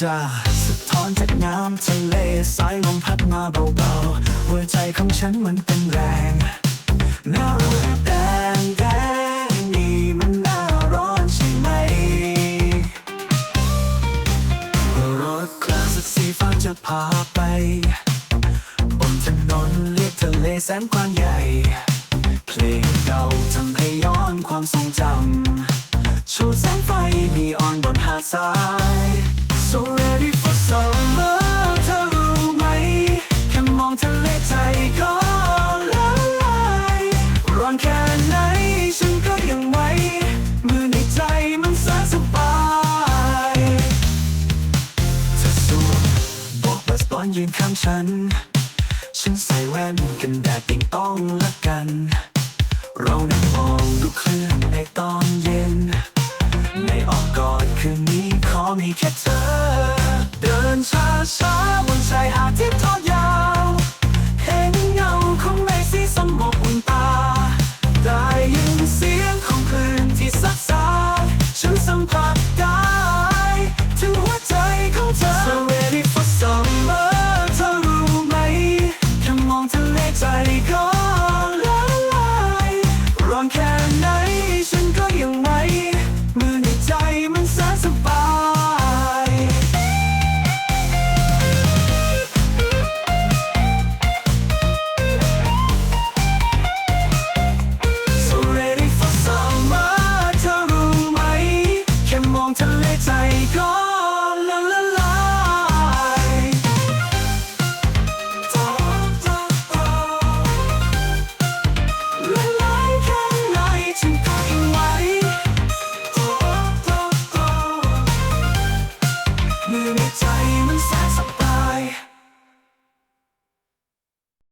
จะสะท้อนจากน้ำทะเลสายลมพัดมาเบาๆ หัวใจของฉันมันเป็นแรงหน้าร้อนแดงแดงนี่มันหน้าร้อนใช่ไหมรถคลาสสีฟ้าจะพาไป บนถนนเรียกทะเลแสนกว้างใหญ่ เพลงเก่าทำให้ย้อนความทรงจำชูแสงไฟนีออนบนหาดทราย So ready for summer เธอรู้ไหม แค่มองทะเลใจก็ละลายร้อนแค่ไหนฉันก็ยังไหวมือในใจมันแสนสบายเธอสวมบวกบัสตอนยืนข้างฉัน ฉันใส่แว่นกันแดดติงต้องละกัน แค่เธอ เดินช้าช้าบนชายหาดที่ทอดยาว เห็นเงาของเมฆสีสมบกอุ่นตา ได้ยินเสียงของคลื่นที่ซัดซาฉันสัมผัส และใจก็ละลายละลายแค่ไหนฉันพักไว้เม่อใใจมันแสนสบาย